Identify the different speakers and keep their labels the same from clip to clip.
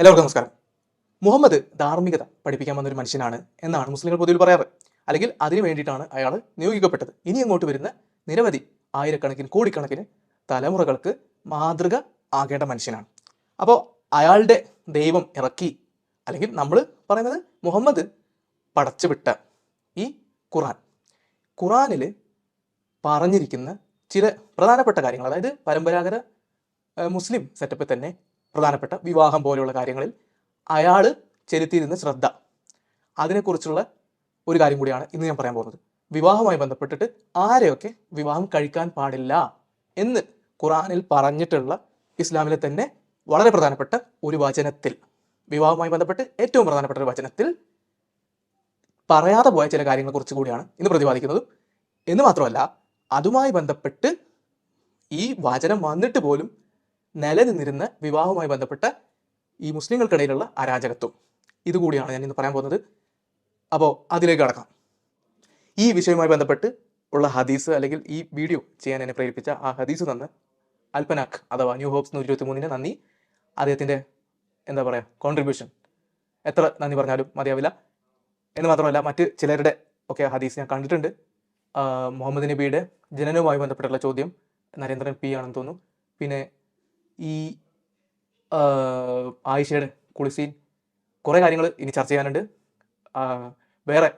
Speaker 1: എല്ലാവർക്കും നമസ്കാരം. മുഹമ്മദ് ധാർമ്മികത പഠിപ്പിക്കാൻ വന്നൊരു മനുഷ്യനാണ് എന്നാണ് മുസ്ലിങ്ങൾ പൊതുവിൽ പറയാറ്. അല്ലെങ്കിൽ അതിനു വേണ്ടിയിട്ടാണ് അയാൾ നിയോഗിക്കപ്പെട്ടത്. ഇനി അങ്ങോട്ട് വരുന്ന നിരവധി ആയിരക്കണക്കിന് കോടിക്കണക്കിന് തലമുറകൾക്ക് മാതൃക ആകേണ്ട മനുഷ്യനാണ്. അപ്പോൾ അയാളുടെ ദൈവം ഇറക്കി അല്ലെങ്കിൽ നമ്മൾ പറയുന്നത് മുഹമ്മദ് പടച്ചുവിട്ട ഈ ഖുറാൻ ഖുറാനിൽ പറഞ്ഞിരിക്കുന്ന ചില പ്രധാനപ്പെട്ട കാര്യങ്ങൾ അതായത് പരമ്പരാഗത മുസ്ലിം സെറ്റപ്പിൽ തന്നെ പ്രധാനപ്പെട്ട വിവാഹം പോലെയുള്ള കാര്യങ്ങളിൽ അയാൾ ചെലുത്തിയിരുന്ന ശ്രദ്ധ. അതിനെക്കുറിച്ചുള്ള ഒരു കാര്യം കൂടിയാണ് ഇന്ന് ഞാൻ പറയാൻ പോകുന്നത്. വിവാഹവുമായി ബന്ധപ്പെട്ടിട്ട് ആരെയൊക്കെ വിവാഹം കഴിക്കാൻ പാടില്ല എന്ന് ഖുറാനിൽ പറഞ്ഞിട്ടുള്ള ഇസ്ലാമിലെ തന്നെ വളരെ പ്രധാനപ്പെട്ട ഒരു വചനത്തിൽ വിവാഹവുമായി ബന്ധപ്പെട്ട് ഏറ്റവും പ്രധാനപ്പെട്ട ഒരു വചനത്തിൽ പറയാതെ പോയ ചില കാര്യങ്ങളെ കുറിച്ച് കൂടിയാണ് ഇന്ന് പ്രതിപാദിക്കുന്നത്. എന്ന് മാത്രമല്ല അതുമായി ബന്ധപ്പെട്ട് ഈ വചനം വന്നിട്ട് പോലും നിലനിന്നിരുന്ന വിവാഹവുമായി ബന്ധപ്പെട്ട ഈ മുസ്ലിങ്ങൾക്കിടയിലുള്ള അരാജകത്വം. ഇതുകൂടിയാണ് ഞാൻ ഇന്ന് പറയാൻ പോകുന്നത്. അപ്പോൾ അതിലേക്ക് കടക്കാം. ഈ വിഷയവുമായി ബന്ധപ്പെട്ട് ഉള്ള ഹദീസ് അല്ലെങ്കിൽ ഈ വീഡിയോ ചെയ്യാൻ എന്നെ പ്രേരിപ്പിച്ച ആ ഹദീസ് തന്ന് അൽപനാഖ് അഥവാ ന്യൂ ഹോപ്സ് നൂറ്റി ഇരുപത്തി മൂന്നിന് നന്ദി. അദ്ദേഹത്തിന്റെ എന്താ പറയുക കോൺട്രിബ്യൂഷൻ എത്ര നന്ദി പറഞ്ഞാലും മതിയാവില്ല. എന്ന് മാത്രമല്ല മറ്റ് ചിലരുടെ ഒക്കെ ഹദീസ് ഞാൻ കണ്ടിട്ടുണ്ട്. മുഹമ്മദ് നബിയുടെ ജനനവുമായി ബന്ധപ്പെട്ടുള്ള ചോദ്യം നരേന്ദ്രൻ പി ആണെന്ന് തോന്നുന്നു. പിന്നെ ഈ ആയിഷയുടെ കുളിസീൻ കുറേ കാര്യങ്ങൾ ഇനി ചർച്ച ചെയ്യാനുണ്ട്. വേറെ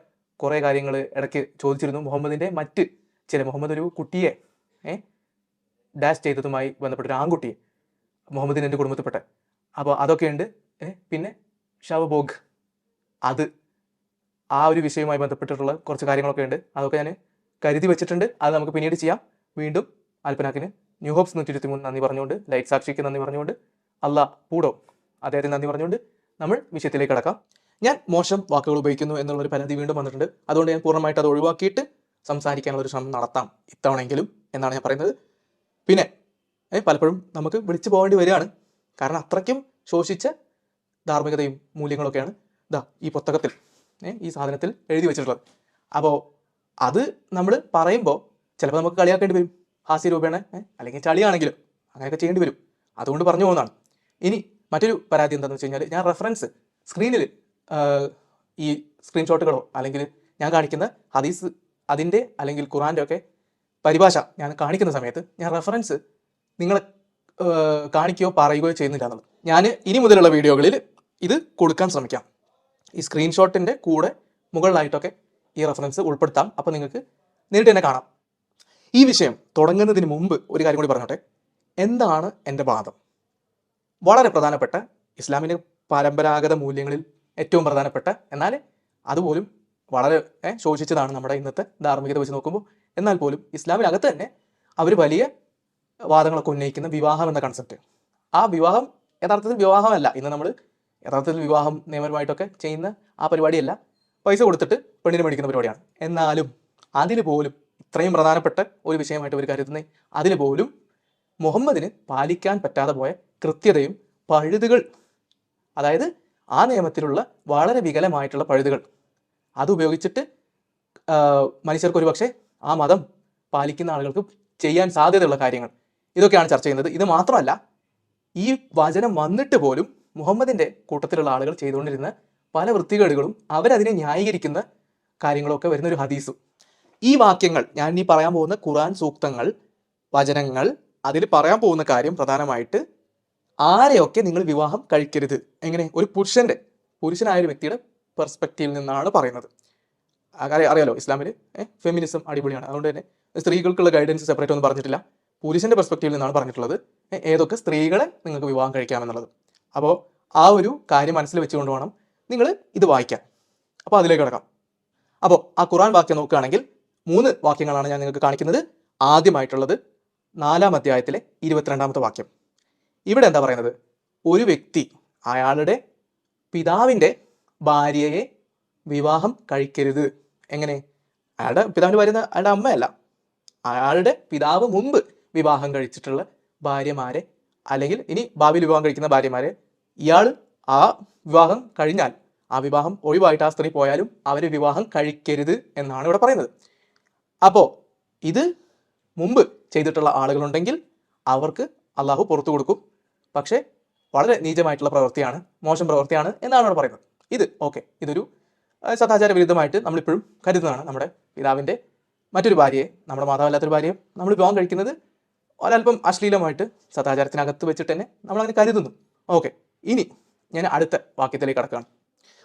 Speaker 1: കുറേ കാര്യങ്ങൾ ഇടയ്ക്ക് ചോദിച്ചിരുന്നു. മുഹമ്മദിന്റെ മറ്റ് ചില മുഹമ്മദ് ഒരു കുട്ടിയെ ഡാഷ് ചെയ്തതുമായി ബന്ധപ്പെട്ട ഒരു ആൺകുട്ടിയെ മുഹമ്മദിന് എന്റെ കുടുംബത്തിൽപ്പെട്ട. അപ്പോൾ അതൊക്കെയുണ്ട്. പിന്നെ ഷവബോഗ് അത് ആ ഒരു വിഷയവുമായി ബന്ധപ്പെട്ടിട്ടുള്ള കുറച്ച് കാര്യങ്ങളൊക്കെ ഉണ്ട് അതൊക്കെ ഞാൻ കരുതി വെച്ചിട്ടുണ്ട്. അത് നമുക്ക് പിന്നീട് ചെയ്യാം. വീണ്ടും അൽപ്പനാക്കിന് ന്യൂ ഹോപ്സ് നൂറ്റി ഇരുപത്തി മൂന്ന് നന്ദി പറഞ്ഞുകൊണ്ട് ലൈറ്റ് സാക്ഷിക്ക് നന്ദി പറഞ്ഞുകൊണ്ട് അല്ല പൂടോ അദ്ദേഹത്തിന് നന്ദി പറഞ്ഞുകൊണ്ട് നമ്മൾ വിഷയത്തിലേക്ക് കടക്കാം. ഞാൻ മോശം വാക്കുകൾ ഉപയോഗിക്കുന്നു എന്നുള്ളൊരു പരാതി വീണ്ടും വന്നിട്ടുണ്ട്. അതുകൊണ്ട് ഞാൻ പൂർണമായിട്ട് അത് ഒഴിവാക്കിയിട്ട് സംസാരിക്കാനുള്ള ഒരു ശ്രമം നടത്താം ഇത്തവണയെങ്കിലും എന്നാണ് ഞാൻ പറയുന്നത്. പിന്നെ പലപ്പോഴും നമുക്ക് വിളിച്ചു പോകേണ്ടി വരികയാണ്. കാരണം അത്രയ്ക്കും ശോഷിച്ച ധാർമ്മികതയും മൂല്യങ്ങളൊക്കെയാണ് ഇതാ ഈ പുസ്തകത്തിൽ ഈ സാധനത്തിൽ എഴുതി വെച്ചിട്ടുള്ളത്. അപ്പോൾ അത് നമ്മൾ പറയുമ്പോൾ ചിലപ്പോൾ നമുക്ക് കളിയാക്കേണ്ടി വരും. ഹാസ്യ രൂപേണ അല്ലെങ്കിൽ ചളിയാണെങ്കിലും അങ്ങനെയൊക്കെ ചെയ്യേണ്ടി വരും. അതുകൊണ്ട് പറഞ്ഞു പോകുന്നതാണ്. ഇനി മറ്റൊരു പരാതി എന്താണെന്ന് വെച്ച് കഴിഞ്ഞാൽ ഞാൻ റെഫറൻസ് സ്ക്രീനിൽ ഈ സ്ക്രീൻഷോട്ടുകളോ അല്ലെങ്കിൽ ഞാൻ കാണിക്കുന്ന ഹദീസ് അതിന്റെ അല്ലെങ്കിൽ ഖുറാന്റെ ഒക്കെ പരിഭാഷ ഞാൻ കാണിക്കുന്ന സമയത്ത് ഞാൻ റെഫറൻസ് നിങ്ങളെ കാണിക്കുകയോ പറയുകയോ ചെയ്യുന്നില്ല എന്നുള്ളത്. ഞാൻ ഇനി മുതലുള്ള വീഡിയോകളിൽ ഇത് കൊടുക്കാൻ ശ്രമിക്കാം. ഈ സ്ക്രീൻഷോട്ടിന്റെ കൂടെ മുകളിലായിട്ടൊക്കെ ഈ റെഫറൻസ് ഉൾപ്പെടുത്താം. അപ്പോൾ നിങ്ങൾക്ക് നേരിട്ട് തന്നെ കാണാം. ഈ വിഷയം തുടങ്ങുന്നതിന് മുമ്പ് ഒരു കാര്യം കൂടി പറഞ്ഞോട്ടെ. എന്താണ് എന്റെ വാദം? വളരെ പ്രധാനപ്പെട്ട ഇസ്ലാമിന്റെ പരമ്പരാഗത മൂല്യങ്ങളിൽ ഏറ്റവും പ്രധാനപ്പെട്ട എന്നാൽ അതുപോലും വളരെ ശോഷിച്ചതാണ് നമ്മുടെ ഇന്നത്തെ ധാർമ്മികത വെച്ച് നോക്കുമ്പോൾ. എന്നാൽ പോലും ഇസ്ലാമിനകത്ത് തന്നെ അവർ വലിയ വാദങ്ങളൊക്കെ ഉന്നയിക്കുന്ന വിവാഹം എന്ന കൺസെപ്റ്റ് ആ വിവാഹം യഥാർത്ഥത്തിൽ വിവാഹമല്ല. ഇന്ന് നമ്മൾ യഥാർത്ഥത്തിൽ വിവാഹം നിയമപരമായിട്ടൊക്കെ ചെയ്യുന്ന ആ പരിപാടിയല്ല. പൈസ കൊടുത്തിട്ട് പെണ്ണിനെ മേടിക്കുന്ന പരിപാടിയാണ്. എന്നാലും അതിന് പോലും ഇത്രയും പ്രധാനപ്പെട്ട ഒരു വിഷയമായിട്ട് അവർ കരുതുന്നത് അതിന് പോലും മുഹമ്മദിന് പാലിക്കാൻ പറ്റാതെ പോയ കൃത്യതയും പഴുതുകൾ അതായത് ആ നിയമത്തിലുള്ള വളരെ വികലമായിട്ടുള്ള പഴുതുകൾ അത് ഉപയോഗിച്ചിട്ട് മനുഷ്യർക്ക് ഒരുപക്ഷെ ആ മതം പാലിക്കുന്ന ആളുകൾക്ക് ചെയ്യാൻ സാധ്യതയുള്ള കാര്യങ്ങൾ. ഇതൊക്കെയാണ് ചർച്ച ചെയ്യുന്നത്. ഇത് മാത്രമല്ല ഈ വചനം വന്നിട്ട് പോലും മുഹമ്മദിന്റെ കൂട്ടത്തിലുള്ള ആളുകൾ ചെയ്തുകൊണ്ടിരുന്ന പല വൃത്തികേടുകളും അവരതിനെ ന്യായീകരിക്കുന്ന കാര്യങ്ങളൊക്കെ വരുന്നൊരു ഹദീസും. ഈ വാക്യങ്ങൾ ഞാൻ ഇനി പറയാൻ പോകുന്ന ഖുറാൻ സൂക്തങ്ങൾ വചനങ്ങൾ അതിൽ പറയാൻ പോകുന്ന കാര്യം പ്രധാനമായിട്ട് ആരെയൊക്കെ നിങ്ങൾ വിവാഹം കഴിക്കരുത്? എങ്ങനെ? ഒരു പുരുഷന്റെ പുരുഷനായ ഒരു വ്യക്തിയുടെ പെർസ്പെക്റ്റീവിൽ നിന്നാണ് പറയുന്നത്. അറിയാലോ ഇസ്ലാമിൽ ഫെമിനിസം അടിപൊളിയാണ്. അതുകൊണ്ട് തന്നെ സ്ത്രീകൾക്കുള്ള ഗൈഡൻസ് സെപ്പറേറ്റ് ഒന്നും പറഞ്ഞിട്ടില്ല. പുരുഷന്റെ പെർസ്പെക്റ്റീവിൽ നിന്നാണ് പറഞ്ഞിട്ടുള്ളത്. ഏതൊക്കെ സ്ത്രീകളെ നിങ്ങൾക്ക് വിവാഹം കഴിക്കാമെന്നുള്ളത്. അപ്പോൾ ആ ഒരു കാര്യം മനസ്സിൽ വെച്ചുകൊണ്ട് വേണം നിങ്ങൾ ഇത് വായിക്കാൻ. അപ്പോൾ അതിലേക്ക് കിടക്കാം. അപ്പോൾ ആ ഖുറാൻ വാക്യം നോക്കുകയാണെങ്കിൽ മൂന്ന് വാക്യങ്ങളാണ് ഞാൻ നിങ്ങൾക്ക് കാണിക്കുന്നത്. ആദ്യമായിട്ടുള്ളത് നാലാം അധ്യായത്തിലെ ഇരുപത്തിരണ്ടാമത്തെ വാക്യം. ഇവിടെ എന്താ പറയുന്നത്? ഒരു വ്യക്തി അയാളുടെ പിതാവിന്റെ ഭാര്യയെ വിവാഹം കഴിക്കരുത്. എങ്ങനെ? അയാളുടെ പിതാവിന്റെ ഭാര്യ അയാളുടെ അമ്മയല്ല. അയാളുടെ പിതാവ് മുമ്പ് വിവാഹം കഴിച്ചിട്ടുള്ള ഭാര്യമാരെ അല്ലെങ്കിൽ ഇനി ഭാവിയിൽ വിവാഹം കഴിക്കുന്ന ഭാര്യമാരെ ഇയാൾ ആ വിവാഹം കഴിഞ്ഞാൽ ആ വിവാഹം ഒഴിവായിട്ട് ആ സ്ത്രീ പോയാലും അവരെ വിവാഹം കഴിക്കരുത് എന്നാണ് ഇവിടെ പറയുന്നത്. അപ്പോൾ ഇത് മുമ്പ് ചെയ്തിട്ടുള്ള ആളുകളുണ്ടെങ്കിൽ അവർക്ക് അള്ളാഹു പുറത്തു കൊടുക്കും. പക്ഷേ വളരെ നീചമായിട്ടുള്ള പ്രവൃത്തിയാണ് മോശം പ്രവൃത്തിയാണ് എന്നാണ് അവിടെ പറയുന്നത്. ഇത് ഓക്കെ. ഇതൊരു സദാചാര വിരുദ്ധമായിട്ട് നമ്മളിപ്പോഴും കരുതുന്നതാണ് നമ്മുടെ പിതാവിന്റെ മറ്റൊരു ഭാര്യയെ നമ്മുടെ മാതാവല്ലാത്തൊരു ഭാര്യയെ. നമ്മൾ വിവാഹം കഴിക്കുന്നത് ഒരല്പം അശ്ലീലമായിട്ട് സദാചാരത്തിനകത്ത് വെച്ചിട്ട് തന്നെ നമ്മൾ കരുതുന്നു. ഓക്കെ. ഇനി ഞാൻ അടുത്ത വാക്യത്തിലേക്ക് കടക്കുകയാണ്.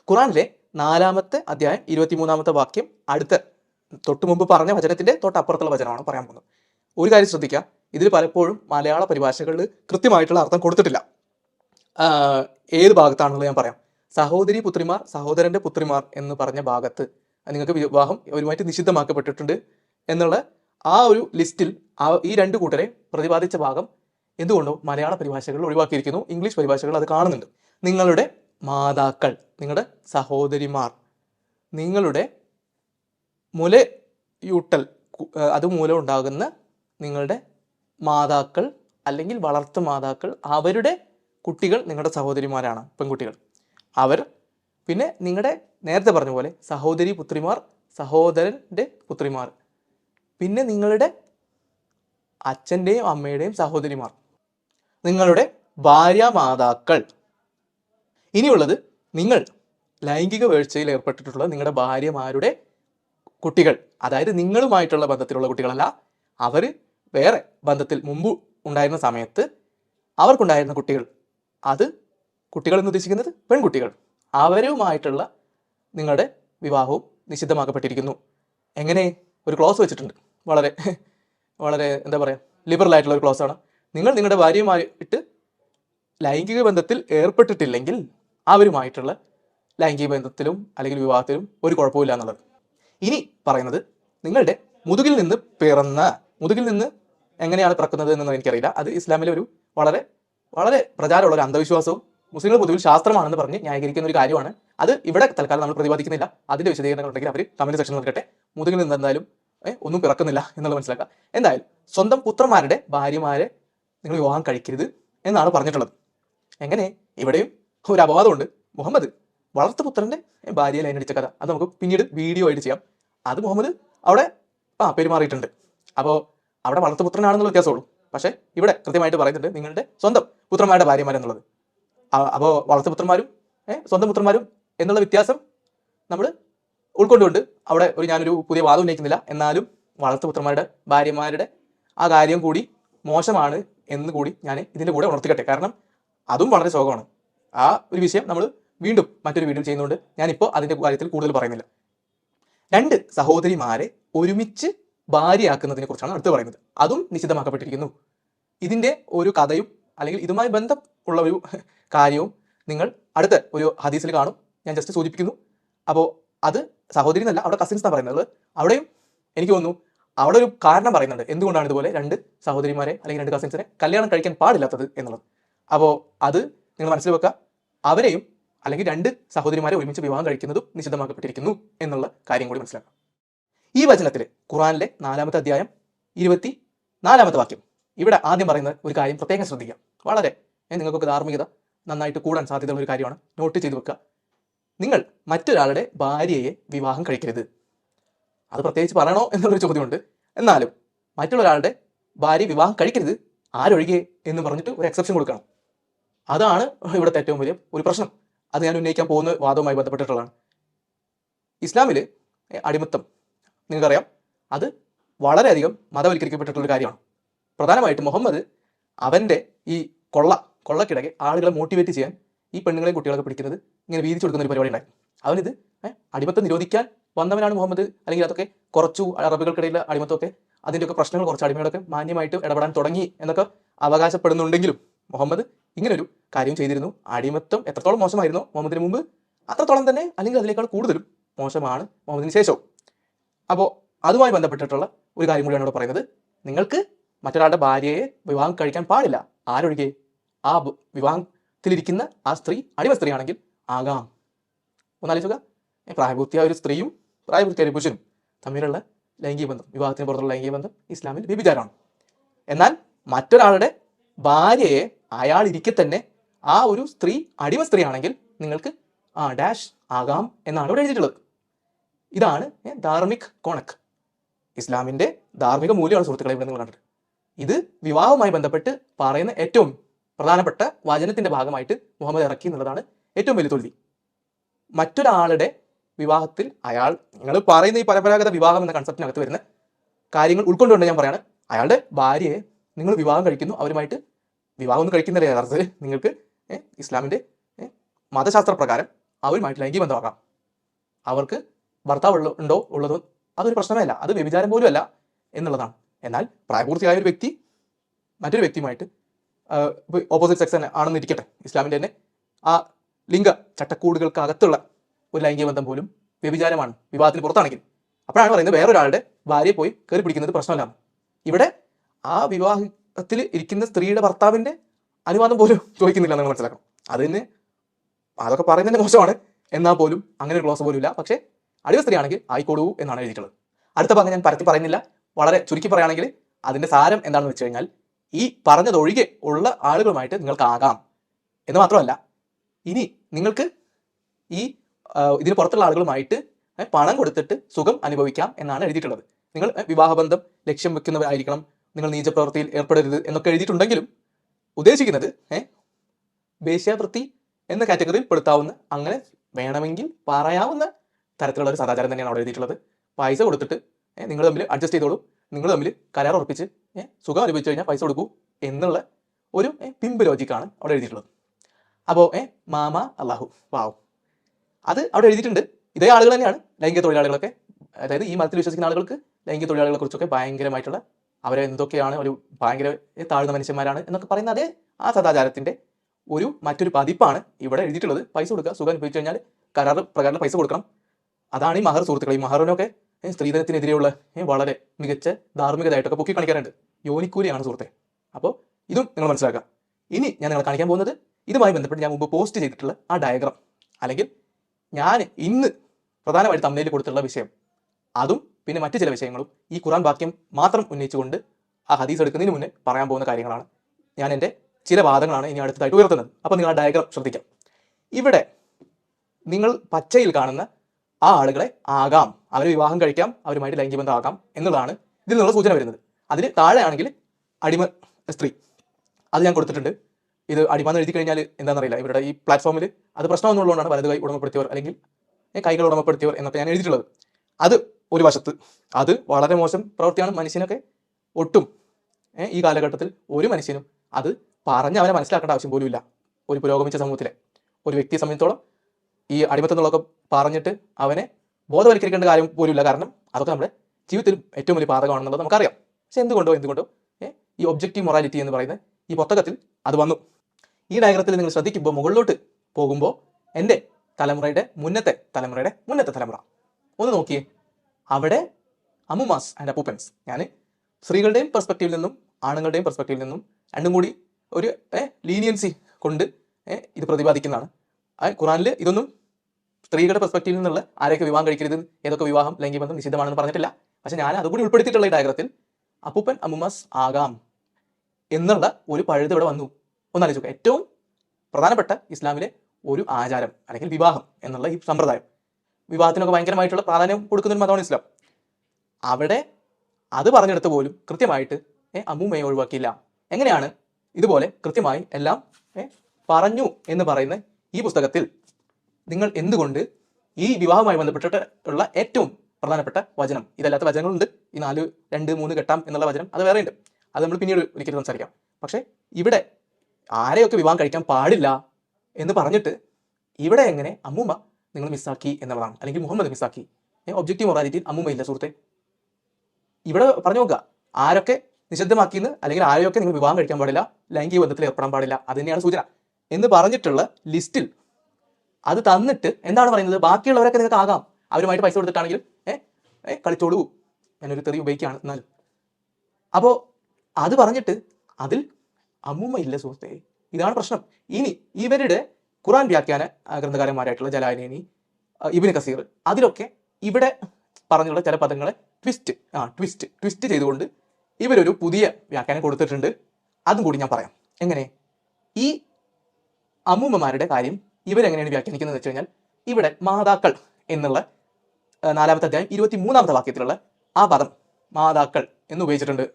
Speaker 1: ഖുറാനിലെ നാലാമത്തെ അധ്യായം ഇരുപത്തിമൂന്നാമത്തെ വാക്യം അടുത്ത തൊട്ട് മുമ്പ് പറഞ്ഞ വചനത്തിന്റെ തൊട്ടപ്പുറത്തുള്ള വചനമാണ് പറയാൻ പോകുന്നത്. ഒരു കാര്യം ശ്രദ്ധിക്കുക ഇതിൽ പലപ്പോഴും മലയാള പരിഭാഷകളിൽ കൃത്യമായിട്ടുള്ള അർത്ഥം കൊടുത്തിട്ടില്ല. ഏത് ഭാഗത്താണെന്നുള്ളത് ഞാൻ പറയാം. സഹോദരി പുത്രിമാർ സഹോദരന്റെ പുത്രിമാർ എന്ന് പറഞ്ഞ ഭാഗത്ത് നിങ്ങൾക്ക് വിവാഹം ഒരുമായിട്ട് നിഷിദ്ധമാക്കപ്പെട്ടിട്ടുണ്ട് എന്നുള്ള ആ ഒരു ലിസ്റ്റിൽ ആ ഈ രണ്ട് കൂട്ടരെ പ്രതിപാദിച്ച ഭാഗം എന്തുകൊണ്ടോ മലയാള പരിഭാഷകളിൽ ഒഴിവാക്കിയിരിക്കുന്നു. ഇംഗ്ലീഷ് പരിഭാഷകൾ അത് കാണുന്നുണ്ട്. നിങ്ങളുടെ മാതാക്കൾ നിങ്ങളുടെ സഹോദരിമാർ നിങ്ങളുടെ മുലയൂട്ടൽ അതുമൂലം ഉണ്ടാകുന്ന നിങ്ങളുടെ മാതാക്കൾ അല്ലെങ്കിൽ വളർത്തു മാതാക്കൾ അവരുടെ കുട്ടികൾ നിങ്ങളുടെ സഹോദരിമാരാണ് പെൺകുട്ടികൾ. അവർ പിന്നെ നിങ്ങളുടെ നേരത്തെ പറഞ്ഞ പോലെ സഹോദരി പുത്രിമാർ സഹോദരന്റെ പുത്രിമാർ. പിന്നെ നിങ്ങളുടെ അച്ഛന്റെയും അമ്മയുടെയും സഹോദരിമാർ. നിങ്ങളുടെ ഭാര്യ മാതാക്കൾ. ഇനിയുള്ളത് നിങ്ങൾ ലൈംഗിക വീഴ്ചയിൽ ഏർപ്പെട്ടിട്ടുള്ള നിങ്ങളുടെ ഭാര്യമാരുടെ കുട്ടികൾ അതായത് നിങ്ങളുമായിട്ടുള്ള ബന്ധത്തിലുള്ള കുട്ടികളല്ല അവർ വേറെ ബന്ധത്തിൽ മുമ്പ് ഉണ്ടായിരുന്ന സമയത്ത് അവർക്കുണ്ടായിരുന്ന കുട്ടികൾ. അത് കുട്ടികൾ എന്ന് ഉദ്ദേശിക്കുന്നത് പെൺകുട്ടികൾ. അവരുമായിട്ടുള്ള നിങ്ങളുടെ വിവാഹവും നിഷിദ്ധമാക്കപ്പെട്ടിരിക്കുന്നു. എങ്ങനെ? ഒരു ക്ലോസ് വെച്ചിട്ടുണ്ട്. വളരെ വളരെ എന്താ പറയുക ലിബറൽ ആയിട്ടുള്ള ഒരു ക്ലോസ് ആണ്. നിങ്ങൾ നിങ്ങളുടെ ഭാര്യയുമായിട്ട് ലൈംഗിക ബന്ധത്തിൽ ഏർപ്പെട്ടിട്ടില്ലെങ്കിൽ അവരുമായിട്ടുള്ള ലൈംഗിക ബന്ധത്തിലും അല്ലെങ്കിൽ വിവാഹത്തിലും ഒരു കുഴപ്പമില്ല എന്നുള്ളത്. ഇനി പറയുന്നത് നിങ്ങളുടെ മുതുകിൽ നിന്ന് പിറന്ന മുതുകിൽ നിന്ന് എങ്ങനെയാണ് പിറക്കുന്നത് എന്നൊന്നും എനിക്കറിയില്ല. അത് ഇസ്ലാമിലെ ഒരു വളരെ വളരെ പ്രചാരമുള്ള ഒരു അന്ധവിശ്വാസവും മുസ്ലിങ്ങൾ പൊതുവിൽ ശാസ്ത്രമാണെന്ന് പറഞ്ഞ് ന്യായീകരിക്കുന്ന ഒരു കാര്യമാണ്. അത് ഇവിടെ തൽക്കാലം നമ്മൾ പ്രതിപാദിക്കുന്നില്ല. അതിന്റെ വിശദീകരണങ്ങൾ ഉണ്ടെങ്കിൽ അവർ കമന്റ് സെക്ഷനിൽ നിൽക്കട്ടെ മുതുകിൽ നിന്ന് എന്തായാലും ഒന്നും പിറക്കുന്നില്ല എന്നുള്ളത് മനസ്സിലാക്കുക. എന്തായാലും സ്വന്തം പുത്രന്മാരുടെ ഭാര്യമാരെ നിങ്ങൾ വിവാഹം കഴിക്കരുത് എന്നാണ് പറഞ്ഞിട്ടുള്ളത്. എങ്ങനെ? ഇവിടെയും ഒരു അപവാദമുണ്ട്. മുഹമ്മദ് വളർത്തുപുത്രന്റെ ഭാര്യയെ ലൈനടിച്ച കഥ. അത് നമുക്ക് പിന്നീട് വീഡിയോ ആയിട്ട് ചെയ്യാം. അത് മുഹമ്മദ് അവിടെ ആ പെരുമാറിയിട്ടുണ്ട്. അപ്പോൾ അവിടെ വളർത്തുപുത്രനാണെന്നുള്ള വ്യത്യാസമുള്ളൂ. പക്ഷേ ഇവിടെ കൃത്യമായിട്ട് പറയുന്നുണ്ട് നിങ്ങളുടെ സ്വന്തം പുത്രന്മാരുടെ ഭാര്യമാരെന്നുള്ളത്. അപ്പോൾ വളർത്തുപുത്രന്മാരും സ്വന്തം പുത്രന്മാരും എന്നുള്ള വ്യത്യാസം നമ്മൾ ഉൾക്കൊണ്ടുകൊണ്ട് അവിടെ ഒരു ഞാനൊരു പുതിയ വാദം ഉന്നയിക്കുന്നില്ല. എന്നാലും വളർത്തുപുത്രന്മാരുടെ ഭാര്യമാരുടെ ആ കാര്യം കൂടി മോശമാണ് എന്ന് കൂടി ഞാൻ ഇതിന്റെ കൂടെ ഉണർത്തിക്കട്ടെ. കാരണം അതും വളരെ ശോകമാണ്. ആ ഒരു വിഷയം നമ്മൾ വീണ്ടും മറ്റൊരു വീഡിയോ ചെയ്യുന്നുണ്ട്. ഞാനിപ്പോൾ അതിന്റെ കാര്യത്തിൽ കൂടുതൽ പറയുന്നില്ല. രണ്ട് സഹോദരിമാരെ ഒരുമിച്ച് ഭാര്യയാക്കുന്നതിനെ കുറിച്ചാണ് അടുത്ത് പറയുന്നത്. അതും നിശ്ചിതമാക്കപ്പെട്ടിരിക്കുന്നു ഇതിന്റെ ഒരു കഥയും അല്ലെങ്കിൽ ഇതുമായി ബന്ധം ഉള്ള ഒരു കാര്യവും നിങ്ങൾ അടുത്ത ഒരു ഹദീസിൽ കാണും. ഞാൻ ജസ്റ്റ് സൂചിപ്പിക്കുന്നു. അപ്പോൾ അത് സഹോദരി എന്നല്ല അവിടെ കസിൻസ് എന്നാണ് പറയുന്നത്. അവിടെയും എനിക്ക് തോന്നുന്നു അവിടെ ഒരു കാരണം പറയുന്നുണ്ട്. എന്തുകൊണ്ടാണ് ഇതുപോലെ രണ്ട് സഹോദരിമാരെ അല്ലെങ്കിൽ രണ്ട് കസിൻസിനെ കല്യാണം കഴിക്കാൻ പാടില്ലാത്തത് എന്നുള്ളത്? അപ്പോൾ അത് നിങ്ങൾ മനസ്സിൽ വെക്കുക. അവരെയും അല്ലെങ്കിൽ രണ്ട് സഹോദരിമാരെ ഒരുമിച്ച് വിവാഹം കഴിക്കുന്നതും നിഷിദ്ധമാക്കപ്പെട്ടിരിക്കുന്നു എന്നുള്ള കാര്യം കൂടി മനസ്സിലാക്കാം. ഈ വചനത്തിൽ ഖുറാനിലെ നാലാമത്തെ അധ്യായം ഇരുപത്തി നാലാമത്തെ വാക്യം. ഇവിടെ ആദ്യം പറയുന്ന ഒരു കാര്യം പ്രത്യേകം ശ്രദ്ധിക്കാം. വളരെ നിങ്ങൾക്കൊക്കെ ധാർമ്മികത നന്നായിട്ട് കൂടാൻ സാധ്യതയുള്ള ഒരു കാര്യമാണ്. നോട്ട് ചെയ്തു വെക്കുക. നിങ്ങൾ മറ്റൊരാളുടെ ഭാര്യയെ വിവാഹം കഴിക്കരുത്. അത് പ്രത്യേകിച്ച് പറയണോ എന്നുള്ളൊരു ചോദ്യമുണ്ട്. എന്നാലും മറ്റുള്ളൊരാളുടെ ഭാര്യ വിവാഹം കഴിക്കരുത് ആരൊഴികെ എന്ന് പറഞ്ഞിട്ട് ഒരു എക്സെപ്ഷൻ കൊടുക്കണം. അതാണ് ഇവിടുത്തെ ഏറ്റവും വലിയ ഒരു പ്രശ്നം. അത് ഞാൻ ഉന്നയിക്കാൻ പോകുന്ന വാദവുമായി ബന്ധപ്പെട്ടിട്ടുള്ളതാണ്. ഇസ്ലാമിൽ അടിമത്തം നിങ്ങൾക്കറിയാം അത് വളരെയധികം മതവൽക്കരിക്കപ്പെട്ടിട്ടുള്ള കാര്യമാണ്. പ്രധാനമായിട്ട് മുഹമ്മദ് അവന്റെ ഈ കൊള്ള കൊള്ളക്കിടകെ ആളുകളെ മോട്ടിവേറ്റ് ചെയ്യാൻ ഈ പെണ്ണുങ്ങളെയും കുട്ടികളൊക്കെ പിടിക്കുന്നത് ഇങ്ങനെ വീതിച്ചു കൊടുക്കുന്ന ഒരു പരിപാടി ഉണ്ടായിരുന്നു അവനിത് അടിമത്തം നിരോധിക്കാൻ വന്നവനാണ് മുഹമ്മദ്. അല്ലെങ്കിൽ അതൊക്കെ കുറച്ചു അറബികൾക്കിടയിലെ അടിമത്തമൊക്കെ അതിന്റെയൊക്കെ പ്രശ്നങ്ങൾ കുറച്ച് അടിമകളൊക്കെ മാന്യമായിട്ട് ഇടപെടാൻ തുടങ്ങി എന്നൊക്കെ അവകാശപ്പെടുന്നുണ്ടെങ്കിലും മുഹമ്മദ് ഇങ്ങനൊരു കാര്യം ചെയ്തിരുന്നു. അടിമത്തം എത്രത്തോളം മോശമായിരുന്നു മുഹമ്മദിന് മുമ്പ്? അത്രത്തോളം തന്നെ അല്ലെങ്കിൽ അതിനേക്കാൾ കൂടുതലും മോശമാണ് മുഹമ്മദിന് ശേഷവും. അപ്പോൾ അതുമായി ബന്ധപ്പെട്ടിട്ടുള്ള ഒരു കാര്യം കൂടിയാണ് ഇവിടെ പറയുന്നത്. നിങ്ങൾക്ക് മറ്റൊരാളുടെ ഭാര്യയെ വിവാഹം കഴിക്കാൻ പാടില്ല. ആരൊഴികെ? ആ വിവാഹത്തിലിരിക്കുന്ന ആ സ്ത്രീ അടിമ സ്ത്രീ ആണെങ്കിൽ ആകാം ഒന്നാലോചിക്കുക പ്രായപൂർത്തിയായ ഒരു സ്ത്രീയും പ്രായപൂർത്തിയായ ഒരു പുരുഷനും തമ്മിലുള്ള ലൈംഗിക ബന്ധം വിവാഹത്തിന് പുറത്തുള്ള ലൈംഗിക ബന്ധം ഇസ്ലാമിൽ വ്യഭിചാരമാണ്. എന്നാൽ മറ്റൊരാളുടെ ഭാര്യയെ അയാൾ ഇരിക്കെ തന്നെ ആ ഒരു സ്ത്രീ അടിമ സ്ത്രീ ആണെങ്കിൽ നിങ്ങൾക്ക് ആ ഡാഷ് ആകാം എന്നാണ് ഇവിടെ എഴുതിയിട്ടുള്ളത്. ഇതാണ് ധാർമ്മിക് കോണക്ക്. ഇസ്ലാമിന്റെ ധാർമ്മിക മൂല്യമാണ് സുഹൃത്തുക്കളെ ഇവിടെ നിങ്ങൾ കണ്ടിട്ട്. ഇത് വിവാഹവുമായി ബന്ധപ്പെട്ട് പറയുന്ന ഏറ്റവും പ്രധാനപ്പെട്ട വചനത്തിന്റെ ഭാഗമായിട്ട് മുഹമ്മദ് ഇറക്കി എന്നുള്ളതാണ് ഏറ്റവും വലിയ തോൽവി മറ്റൊരാളുടെ വിവാഹത്തിൽ അയാൾ നിങ്ങൾ പറയുന്ന ഈ പരമ്പരാഗത വിവാഹം എന്ന കൺസെപ്റ്റിനകത്ത് വരുന്ന കാര്യങ്ങൾ ഉൾക്കൊണ്ടുകൊണ്ട് ഞാൻ പറയാണ്. അയാളുടെ ഭാര്യയെ നിങ്ങൾ വിവാഹം കഴിക്കുന്നു അവരുമായിട്ട് വിവാഹം ഒന്നും കഴിക്കുന്നില്ല നിങ്ങൾക്ക് ഏ, ഇസ്ലാമിന്റെ ഏ, മതശാസ്ത്ര പ്രകാരം അവരുമായിട്ട് ലൈംഗിക ബന്ധമാക്കാം. അവർക്ക് ഭർത്താവ് ഉണ്ടോ ഉള്ളതോ അതൊരു പ്രശ്നമേ അല്ല അത് വ്യഭിചാരം പോലും അല്ല എന്നുള്ളതാണ്. എന്നാൽ പ്രായപൂർത്തിയായ ഒരു വ്യക്തി മറ്റൊരു വ്യക്തിയുമായിട്ട് ഓപ്പോസിറ്റ് സെക്സ് തന്നെ ആണെന്ന് ഇരിക്കട്ടെ. ഇസ്ലാമിന്റെ തന്നെ ആ ലിംഗ ചട്ടക്കൂടുകൾക്കകത്തുള്ള ഒരു ലൈംഗിക ബന്ധം പോലും വ്യഭിചാരമാണ് വിവാഹത്തിന് പുറത്താണെങ്കിൽ. അപ്പോഴാണ് പറയുന്നത് വേറൊരാളുടെ ഭാര്യയെ പോയി കയറി പിടിക്കുന്നത് പ്രശ്നമല്ല. ഇവിടെ ആ വിവാഹത്തിൽ ഇരിക്കുന്ന സ്ത്രീയുടെ ഭർത്താവിന്റെ അനുവാദം പോലും ചോദിക്കുന്നില്ല നിങ്ങൾ മനസ്സിലാക്കണം അത് തന്നെ അതൊക്കെ പറയുന്നതിന്റെ മോശമാണ്. എന്നാൽ പോലും അങ്ങനെ ഒരു ക്ലോസ് പോലും ഇല്ല. പക്ഷേ അടിവ സ്ത്രീയാണെങ്കിൽ ആയിക്കോളൂ എന്നാണ് എഴുതിയിട്ടുള്ളത്. അടുത്ത ഭാഗം ഞാൻ പരത്തി പറയുന്നില്ല. വളരെ ചുരുക്കി പറയുകയാണെങ്കിൽ അതിന്റെ സാരം എന്താണെന്ന് വെച്ച് കഴിഞ്ഞാൽ ഈ പറഞ്ഞതൊഴികെ ഉള്ള ആളുകളുമായിട്ട് നിങ്ങൾക്ക് ആകാം എന്ന് മാത്രമല്ല ഇനി നിങ്ങൾക്ക് ഈ ഇതിന് പുറത്തുള്ള ആളുകളുമായിട്ട് പണം കൊടുത്തിട്ട് സുഖം അനുഭവിക്കാം എന്നാണ് എഴുതിയിട്ടുള്ളത്. നിങ്ങൾ വിവാഹബന്ധം ലക്ഷ്യം വെക്കുന്നവരായിരിക്കണം. നിങ്ങൾ നീചപ്രവൃത്തിയിൽ ഏർപ്പെടരുത് എന്നൊക്കെ എഴുതിയിട്ടുണ്ടെങ്കിലും ഉദ്ദേശിക്കുന്നത് ഏഹ് വേശ്യാവൃത്തി എന്ന കാറ്റഗറിയിൽ പെടുത്താവുന്ന അങ്ങനെ വേണമെങ്കിൽ പറയാവുന്ന തരത്തിലുള്ള ഒരു സദാചാരം തന്നെയാണ് അവിടെ എഴുതിയിട്ടുള്ളത്. പൈസ കൊടുത്തിട്ട് നിങ്ങൾ തമ്മിൽ അഡ്ജസ്റ്റ് ചെയ്തോളൂ. നിങ്ങൾ തമ്മിൽ കരാർ ഉറപ്പിച്ച് സുഖം അനുഭവിച്ചു കഴിഞ്ഞാൽ പൈസ കൊടുക്കൂ എന്നുള്ള ഒരു പിമ്പ് ലോജിക്കാണ് അവിടെ എഴുതിയിട്ടുള്ളത്. അപ്പോൾ ഏ മാമ അള്ളാഹു വാവ് അത് അവിടെ എഴുതിയിട്ടുണ്ട്. ഇതേ ആളുകൾ തന്നെയാണ് ലൈംഗിക തൊഴിലാളികളൊക്കെ. അതായത് ഈ മതത്തിൽ വിശ്വസിക്കുന്ന ആളുകൾക്ക് ലൈംഗിക തൊഴിലാളികളെ കുറിച്ചൊക്കെ ഭയങ്കരമായിട്ടുള്ള അവരെ എന്തൊക്കെയാണ് ഒരു ഭയങ്കര താഴ്ന്ന മനുഷ്യന്മാരാണ് എന്നൊക്കെ പറയുന്ന അതേ ആ സദാചാരത്തിന്റെ ഒരു മറ്റൊരു പതിപ്പാണ് ഇവിടെ എഴുതിയിട്ടുള്ളത്. പൈസ കൊടുക്കുക സുഖം അനുഭവിച്ചു കഴിഞ്ഞാൽ കരാർ പ്രകാരം പൈസ കൊടുക്കണം. അതാണ് ഈ മഹർ സുഹൃത്തുക്കൾ ഈ മഹറിനൊക്കെ സ്ത്രീധനത്തിനെതിരെയുള്ള വളരെ മികച്ച ധാർമ്മികതയായിട്ടൊക്കെ പൊക്കി കാണിക്കാറുണ്ട്. യോനിക്കൂലിയാണ് സുഹൃത്തെ. അപ്പോൾ ഇതും നിങ്ങൾ മനസ്സിലാക്കുക. ഇനി ഞാൻ നിങ്ങളെ കാണിക്കാൻ പോകുന്നത് ഇതുമായി ബന്ധപ്പെട്ട് ഞാൻ മുമ്പ് പോസ്റ്റ് ചെയ്തിട്ടുള്ള ആ ഡയഗ്രാം. അല്ലെങ്കിൽ ഞാൻ ഇന്ന് പ്രധാനമായിട്ട് തമ്മിൽ കൊടുത്തിട്ടുള്ള വിഷയം. അതും പിന്നെ മറ്റു ചില വിഷയങ്ങളും ഈ ഖുറാൻ വാക്യം മാത്രം ഉന്നയിച്ചുകൊണ്ട് ആ ഹദീസ് എടുക്കുന്നതിന് മുന്നേ പറയാൻ പോകുന്ന കാര്യങ്ങളാണ്. ഞാൻ എന്റെ ചില വാദങ്ങളാണ് ഇനി അടുത്തതായിട്ട് ഉയർത്തുന്നത്. അപ്പോൾ നിങ്ങൾ ആ ഡയഗ്രാം ശ്രദ്ധിക്കാം. ഇവിടെ നിങ്ങൾ പച്ചയിൽ കാണുന്ന ആ ആളുകളെ ആകാം. അവരെ വിവാഹം കഴിക്കാം അവരുമായിട്ട് ലൈംഗിക ബന്ധം ആകാം എന്നുള്ളതാണ് ഇതിൽ നിന്നുള്ള സൂചന വരുന്നത്. അതിൽ താഴെയാണെങ്കിൽ അടിമ സ്ത്രീ. അത് ഞാൻ കൊടുത്തിട്ടുണ്ട്. ഇത് അടിമ എന്ന് എഴുതി കഴിഞ്ഞാൽ എന്താണെന്നറിയില്ല. ഇവരുടെ ഈ പ്ലാറ്റ്ഫോമിൽ അത് പ്രശ്നമെന്നുള്ളതുകൊണ്ടാണ് വലതു കൈ ഉടമപ്പെടുത്തിയവർ അല്ലെങ്കിൽ കൈകൾ ഉടമപ്പെടുത്തിയവർ എന്നൊക്കെ ഞാൻ എഴുതിയിട്ടുള്ളത്. അത് ഒരു വശത്ത്. അത് വളരെ മോശം പ്രവൃത്തിയാണ് മനുഷ്യനൊക്കെ ഒട്ടും. ഈ കാലഘട്ടത്തിൽ ഒരു മനുഷ്യനും അത് പറഞ്ഞ് അവനെ മനസ്സിലാക്കേണ്ട ആവശ്യം പോലും ഇല്ല. ഒരു പുരോഗമിച്ച സമൂഹത്തിലെ. ഒരു വ്യക്തിയെ സംബന്ധിച്ചോളം ഈ അടിമത്തങ്ങളൊക്കെ പറഞ്ഞിട്ട് അവനെ ബോധവൽക്കരിക്കേണ്ട കാര്യം പോലും ഇല്ല. കാരണം അതൊക്കെ നമ്മുടെ ജീവിതത്തിൽ ഏറ്റവും വലിയ പാതകമാണെന്നുള്ളത് നമുക്കറിയാം. പക്ഷെ എന്തുകൊണ്ടോ എന്തുകൊണ്ടോ ഈ ഒബ്ജക്റ്റീവ് മൊറാലിറ്റി എന്ന് പറയുന്ന ഈ പുസ്തകത്തിൽ അത് വന്നു. ഈ ഡയഗ്രത്തിൽ നിങ്ങൾ ശ്രദ്ധിക്കുമ്പോൾ മുകളിലോട്ട് പോകുമ്പോൾ എന്റെ തലമുറയുടെ മുന്നത്തെ തലമുറയുടെ മുന്നത്തെ തലമുറ. ഒന്ന് നോക്കിയേ. അവിടെ അമ്മുമാസ് ആൻഡ് അപ്പൂപ്പൻസ് ഞാൻ സ്ത്രീകളുടെയും പെർസ്പെക്റ്റീവിൽ നിന്നും ആണുങ്ങളുടെയും പെർസ്പെക്റ്റീവിൽ നിന്നും രണ്ടും കൂടി ഒരു ലീനിയൻസി കൊണ്ട് ഇത് പ്രതിപാദിക്കുന്നതാണ്. ഖുറാനിൽ ഇതൊന്നും സ്ത്രീകളുടെ പെർസ്പെക്റ്റീവിൽ നിന്നുള്ള ആരെയൊക്കെ വിവാഹം കഴിക്കരുത് ഏതൊക്കെ വിവാഹം ലൈംഗിക ബന്ധം നിഷിദ്ധമാണെന്ന് പറഞ്ഞിട്ടില്ല. പക്ഷെ ഞാൻ അതുകൂടി ഉൾപ്പെടുത്തിയിട്ടുള്ള ഈ ഡയഗ്രത്തിൽ അപ്പൂപ്പൻ അമ്മുമാസ് ആകാം എന്നുള്ള ഒരു പഴുത് ഇവിടെ വന്നു. ഒന്നാലോചിക്കുക ഏറ്റവും പ്രധാനപ്പെട്ട ഇസ്ലാമിലെ ഒരു ആചാരം അല്ലെങ്കിൽ വിവാഹം എന്നുള്ള ഈ സമ്പ്രദായം. വിവാഹത്തിനൊക്കെ ഭയങ്കരമായിട്ടുള്ള പ്രാധാന്യം കൊടുക്കുന്ന ഒരു മതമാണ് ഇസ്ലാം. അവിടെ അത് പറഞ്ഞെടുത്ത് പോലും കൃത്യമായിട്ട് അമ്മൂമ്മയെ ഒഴിവാക്കിയില്ല. എങ്ങനെയാണ് ഇതുപോലെ കൃത്യമായി എല്ലാം പറഞ്ഞു എന്ന് പറയുന്ന ഈ പുസ്തകത്തിൽ നിങ്ങൾ എന്തുകൊണ്ട് ഈ വിവാഹവുമായി ബന്ധപ്പെട്ടിട്ട് ഉള്ള ഏറ്റവും പ്രധാനപ്പെട്ട വചനം ഇതല്ലാത്ത വചനങ്ങളുണ്ട്. ഈ നാല് രണ്ട് മൂന്ന് കെട്ടാം എന്നുള്ള വചനം അത് വേറെ ഉണ്ട് അത് നമ്മൾ പിന്നീട് ഒരിക്കലും സംസാരിക്കാം. പക്ഷേ ഇവിടെ ആരെയൊക്കെ വിവാഹം കഴിക്കാൻ പാടില്ല എന്ന് പറഞ്ഞിട്ട് ഇവിടെ എങ്ങനെ അമ്മൂമ്മ നിങ്ങൾ മിസ്സാക്കി എന്നുള്ളതാണ്. അല്ലെങ്കിൽ മുഹമ്മദ് മിസ്സാക്കി. ഒബ്ജക്റ്റീവ് മൊറാലിറ്റി അമ്മൂമ്മ ഇല്ല സുഹൃത്തെ. ഇവിടെ പറഞ്ഞു നോക്കുക. ആരൊക്കെ നിശബ്ദമാക്കിയെന്ന് അല്ലെങ്കിൽ ആരെയൊക്കെ നിങ്ങൾ വിവാഹം കഴിക്കാൻ പാടില്ല ലൈംഗിക ബന്ധത്തിൽ ഏർപ്പെടാൻ പാടില്ല അത് തന്നെയാണ് സൂചന. എന്ന് പറഞ്ഞിട്ടുള്ള ലിസ്റ്റിൽ അത് തന്നിട്ട് എന്താണ് പറയുന്നത്? ബാക്കിയുള്ളവരൊക്കെ നിങ്ങൾക്ക് ആകാം. അവരുമായിട്ട് പൈസ കൊടുത്തിട്ടാണെങ്കിൽ ഏഹ് കളിച്ചോളൂ. ഞാനൊരു തെറി ഉപയോഗിക്കുകയാണ് എന്നാലും. അപ്പോൾ അത് പറഞ്ഞിട്ട് അതിൽ അമ്മൂമ്മ ഇല്ല സുഹൃത്തെ. ഇതാണ് പ്രശ്നം. ഇനി ഇവരുടെ ഖുറാൻ വ്യാഖ്യാന ഗ്രന്ഥകാരന്മാരായിട്ടുള്ള ജലാലിനി ഇബിന് കസീർ അതിലൊക്കെ ഇവിടെ പറഞ്ഞുള്ള ചില പദങ്ങളെ ട്വിസ്റ്റ് ആ ട്വിസ്റ്റ് ട്വിസ്റ്റ് ചെയ്തുകൊണ്ട് ഇവരൊരു പുതിയ വ്യാഖ്യാനം കൊടുത്തിട്ടുണ്ട്. അതും കൂടി ഞാൻ പറയാം. എങ്ങനെ? ഈ അമ്മൂമ്മമാരുടെ കാര്യം ഇവരെങ്ങനെയാണ് വ്യാഖ്യാനിക്കുന്നത് വെച്ച് കഴിഞ്ഞാൽ ഇവിടെ മാതാക്കൾ എന്നുള്ള നാലാമത്തെ അധ്യായം ഇരുപത്തി മൂന്നാമത്തെ വാക്യത്തിലുള്ള ആ പദം മാതാക്കൾ എന്ന് ഉപയോഗിച്ചിട്ടുണ്ട്.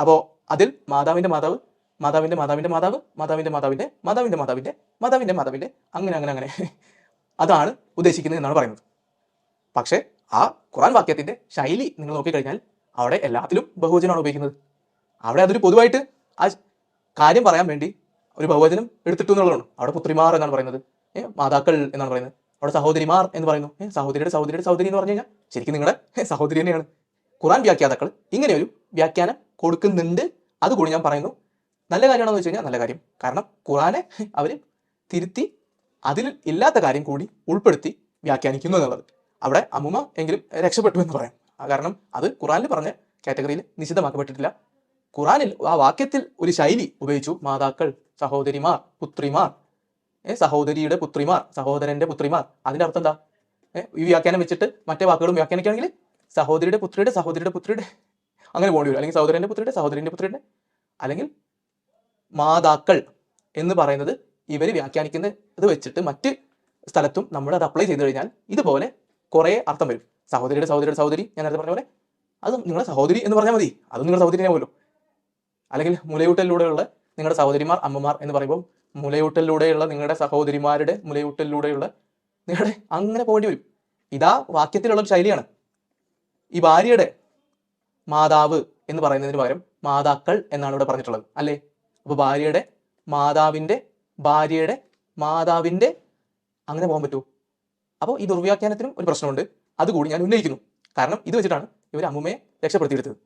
Speaker 1: അപ്പോൾ അതിൽ മാതാവിന്റെ മാതാവ് മാതാവിന്റെ മാതാവിന്റെ മാതാവ് മാതാവിന്റെ മാതാവിന്റെ മാതാവിന്റെ മാതാവിന്റെ മാതാവിന്റെ മാതാവിന്റെ അങ്ങനെ അങ്ങനെ അങ്ങനെ. അതാണ് ഉദ്ദേശിക്കുന്നത് എന്നാണ് പറയുന്നത്. പക്ഷേ ആ ഖുറാൻ വാക്യത്തിന്റെ ശൈലി നിങ്ങൾ നോക്കിക്കഴിഞ്ഞാൽ അവിടെ എല്ലാത്തിലും ബഹുവചനമാണ് ഉപയോഗിക്കുന്നത്. അവിടെ അതൊരു പൊതുവായിട്ട് ആ കാര്യം പറയാൻ വേണ്ടി ഒരു ബഹുവചനം എടുത്തിട്ടു എന്നുള്ളതാണ്. അവിടെ പുത്രിമാർ എന്നാണ് പറയുന്നത്. ഏഹ് മാതാക്കൾ എന്നാണ് പറയുന്നത്. അവിടെ സഹോദരിമാർ എന്ന് പറയുന്നു. ഏഹ് സഹോദരിയുടെ സഹോദരിയുടെ സഹോദരി എന്ന് പറഞ്ഞു കഴിഞ്ഞാൽ ശരിക്കും നിങ്ങളുടെ സഹോദരി തന്നെയാണ്. ഖുറാൻ വ്യാഖ്യാതാക്കൾ ഇങ്ങനെ ഒരു വ്യാഖ്യാനം കൊടുക്കുന്നുണ്ട്. അതുകൂടി ഞാൻ പറയുന്നു. നല്ല കാര്യമാണെന്ന് വെച്ച് കഴിഞ്ഞാൽ നല്ല കാര്യം. കാരണം ഖുറാനെ അവർ തിരുത്തി അതിൽ ഇല്ലാത്ത കാര്യം കൂടി ഉൾപ്പെടുത്തി വ്യാഖ്യാനിക്കുന്നു എന്നുള്ളത്. അവിടെ അമ്മുമ എങ്കിലും രക്ഷപ്പെട്ടു എന്ന് പറയാം. കാരണം അത് ഖുറാനിൽ പറഞ്ഞ കാറ്റഗറിയിൽ നിശ്ചിതമാക്കപ്പെട്ടിട്ടില്ല ഖുറാനിൽ ആ വാക്യത്തിൽ ഒരു ശൈലി ഉപയോഗിച്ചു. മാതാക്കൾ സഹോദരിമാർ പുത്രിമാർ. സഹോദരിയുടെ പുത്രിമാർ സഹോദരന്റെ പുത്രിമാർ. അതിന്റെ അർത്ഥം എന്താ? ഈ വ്യാഖ്യാനം വെച്ചിട്ട് മറ്റേ വാക്കുകളും വ്യാഖ്യാനിക്കുകയാണെങ്കിൽ സഹോദരിയുടെ പുത്രിയുടെ സഹോദരിയുടെ പുത്രിയുടെ അങ്ങനെ പോകേണ്ടി വരും. അല്ലെങ്കിൽ സഹോദരന്റെ പുത്രിയുടെ സഹോദരന്റെ പുത്രിയുടെ. അല്ലെങ്കിൽ മാതാക്കൾ എന്ന് പറയുന്നത് ഇവർ വ്യാഖ്യാനിക്കുന്ന ഇത് വെച്ചിട്ട് മറ്റ് സ്ഥലത്തും നമ്മൾ അത് അപ്ലൈ ചെയ്ത് കഴിഞ്ഞാൽ ഇതുപോലെ കുറേ അർത്ഥം വരും. സഹോദരിയുടെ സഹോദരിയുടെ സഹോദരി ഞാൻ നേരത്തെ പറഞ്ഞ പോലെ അത് നിങ്ങളുടെ സഹോദരി എന്ന് പറഞ്ഞാൽ മതി. അതും നിങ്ങളുടെ സഹോദരിനെ പോലും. അല്ലെങ്കിൽ മുലയൂട്ടലിലൂടെയുള്ള നിങ്ങളുടെ സഹോദരിമാർ അമ്മമാർ എന്ന് പറയുമ്പോൾ മുലയൂട്ടലിലൂടെയുള്ള നിങ്ങളുടെ സഹോദരിമാരുടെ മുലയൂട്ടലിലൂടെയുള്ള നിങ്ങളുടെ അങ്ങനെ പോകേണ്ടി വരും. ഇതാ വാക്യത്തിലുള്ള ഒരു ശൈലിയാണ്. ഈ ഭാര്യയുടെ മാതാവ് എന്ന് പറയുന്നതിന് പകരം മാതാക്കൾ എന്നാണ് ഇവിടെ പറഞ്ഞിട്ടുള്ളത്. അല്ലേ? അപ്പോൾ ഭാര്യയുടെ മാതാവിന്റെ ഭാര്യയുടെ മാതാവിന്റെ അങ്ങനെ പോകാൻ പറ്റൂ അപ്പോൾ ഈ ദുർവ്യാഖ്യാനത്തിനും ഒരു പ്രശ്നമുണ്ട്. അതുകൂടി ഞാൻ ഉന്നയിക്കുന്നു. കാരണം ഇത് വെച്ചിട്ടാണ് ഇവർ അമ്മുമ്മയെ രക്ഷപ്പെടുത്തിയെടുത്തത്.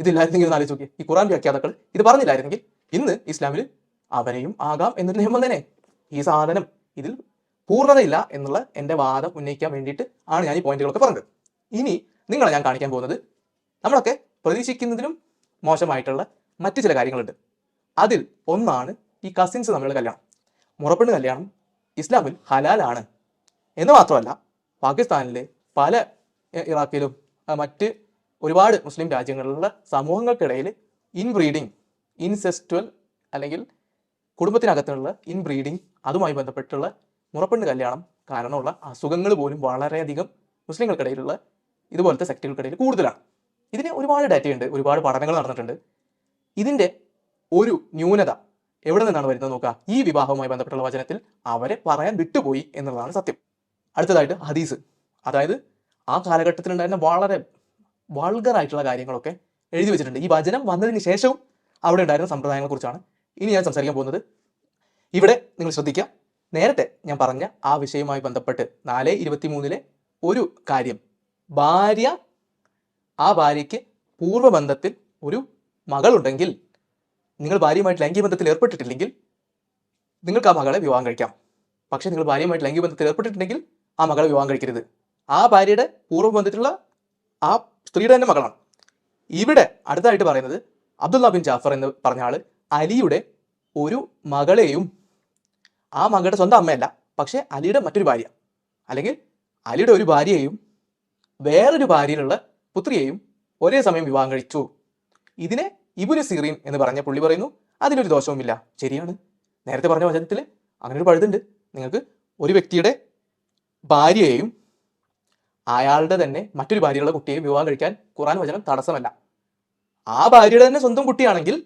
Speaker 1: ഇതില്ലായിരുന്നെങ്കിൽ ഒന്ന് ആലോചിച്ച് നോക്കി ഈ ഖുറാൻ വ്യാഖ്യാതാക്കൾ ഇത് പറഞ്ഞില്ലായിരുന്നെങ്കിൽ ഇന്ന് ഇസ്ലാമിൽ അവനെയും ആകാം എന്നൊരു നിയമം തന്നെ. ഈ സാധനം ഇതിൽ പൂർണതയില്ല എന്നുള്ള എന്റെ വാദം ഉന്നയിക്കാൻ വേണ്ടിയിട്ട് ആണ് ഞാൻ ഈ പോയിന്റുകളൊക്കെ പറഞ്ഞത്. ഇനി നിങ്ങളെ ഞാൻ കാണിക്കാൻ പോകുന്നത് നമ്മളൊക്കെ പ്രതീക്ഷിക്കുന്നതിനും മോശമായിട്ടുള്ള മറ്റു ചില കാര്യങ്ങളുണ്ട്. അതിൽ ഒന്നാണ് ഈ കസിൻസ് തമ്മിലുള്ള കല്യാണം. മുറപ്പെണ്ണ് കല്യാണം ഇസ്ലാമിൽ ഹലാലാണ്. എന്ന് മാത്രമല്ല പാകിസ്ഥാനിലെ പല ഇറാഖിലും മറ്റ് ഒരുപാട് മുസ്ലിം രാജ്യങ്ങളിലുള്ള സമൂഹങ്ങൾക്കിടയിൽ ഇൻബ്രീഡിങ് ഇൻസെസ്റ്റുവൽ അല്ലെങ്കിൽ കുടുംബത്തിനകത്തുള്ള ഇൻബ്രീഡിങ് അതുമായി ബന്ധപ്പെട്ടുള്ള മുറപ്പെണ്ണ് കല്യാണം കാരണമുള്ള അസുഖങ്ങൾ പോലും വളരെയധികം മുസ്ലിങ്ങൾക്കിടയിലുള്ള ഇതുപോലത്തെ സെക്റ്റുകൾക്കിടയിൽ കൂടുതലാണ്. ഇതിന് ഒരുപാട് ഡാറ്റയുണ്ട് ഒരുപാട് പഠനങ്ങൾ നടന്നിട്ടുണ്ട്. ഇതിന്റെ ഒരു ന്യൂനത എവിടെ നിന്നാണ് വരുന്നത് നോക്കുക. ഈ വിവാഹവുമായി ബന്ധപ്പെട്ടുള്ള വചനത്തിൽ അവരെ പറയാൻ വിട്ടുപോയി എന്നുള്ളതാണ് സത്യം. അടുത്തതായിട്ട് ഹദീസ്. അതായത് ആ കാലഘട്ടത്തിലുണ്ടായിരുന്ന വളരെ വൾഗറായിട്ടുള്ള കാര്യങ്ങളൊക്കെ എഴുതി വെച്ചിട്ടുണ്ട്. ഈ വചനം വന്നതിന് ശേഷവും അവിടെ ഉണ്ടായിരുന്ന സമ്പ്രദായങ്ങളെ കുറിച്ചാണ് ഇനി ഞാൻ സംസാരിക്കാൻ പോകുന്നത്. ഇവിടെ നിങ്ങൾ ശ്രദ്ധിക്കുക. നേരത്തെ ഞാൻ പറഞ്ഞ ആ വിഷയവുമായി ബന്ധപ്പെട്ട് നാല് ഇരുപത്തി മൂന്നിലെ ഒരു കാര്യം. ഭാര്യ ആ ഭാര്യയ്ക്ക് പൂർവബന്ധത്തിൽ ഒരു മകളുണ്ടെങ്കിൽ നിങ്ങൾ ഭാര്യയുമായിട്ട് ലൈംഗിക ബന്ധത്തിൽ ഏർപ്പെട്ടിട്ടില്ലെങ്കിൽ നിങ്ങൾക്ക് ആ മകളെ വിവാഹം കഴിക്കാം. പക്ഷേ നിങ്ങൾ ഭാര്യയുമായിട്ട് ലൈംഗിക ബന്ധത്തിൽ ഏർപ്പെട്ടിട്ടുണ്ടെങ്കിൽ ആ മകളെ വിവാഹം കഴിക്കരുത്. ആ ഭാര്യയുടെ പൂർവബന്ധത്തിലുള്ള ആ സ്ത്രീയുടെ തന്നെ മകളാണ്. ഇവിടെ അടുത്തായിട്ട് പറയുന്നത് അബ്ദുള്ള ബിൻ ജാഫർ എന്ന് പറഞ്ഞ ആൾ അലിയുടെ ഒരു മകളെയും ആ മകളുടെ സ്വന്തം അമ്മയല്ല പക്ഷേ അലിയുടെ മറ്റൊരു ഭാര്യ. അല്ലെങ്കിൽ അലിയുടെ ഒരു ഭാര്യയെയും വേറൊരു ഭാര്യയിലുള്ള പുത്രിയെയും ഒരേ സമയം വിവാഹം കഴിച്ചു. ഇതിനെ ഇബുന് സീറീൻ എന്ന് പറഞ്ഞ പുള്ളി പറയുന്നു അതിലൊരു ദോഷവുമില്ല. ശരിയാണ്. നേരത്തെ പറഞ്ഞ വചനത്തിൽ അങ്ങനെ ഒരു പഴുതുണ്ട്. നിങ്ങൾക്ക് ഒരു വ്യക്തിയുടെ ഭാര്യയെയും അയാളുടെ തന്നെ മറ്റൊരു ഭാര്യയുള്ള കുട്ടിയെയും വിവാഹം കഴിക്കാൻ ഖുറാൻ വചനം തടസ്സമല്ല. ആ ഭാര്യയുടെ തന്നെ സ്വന്തം കുട്ടിയാണെങ്കിൽ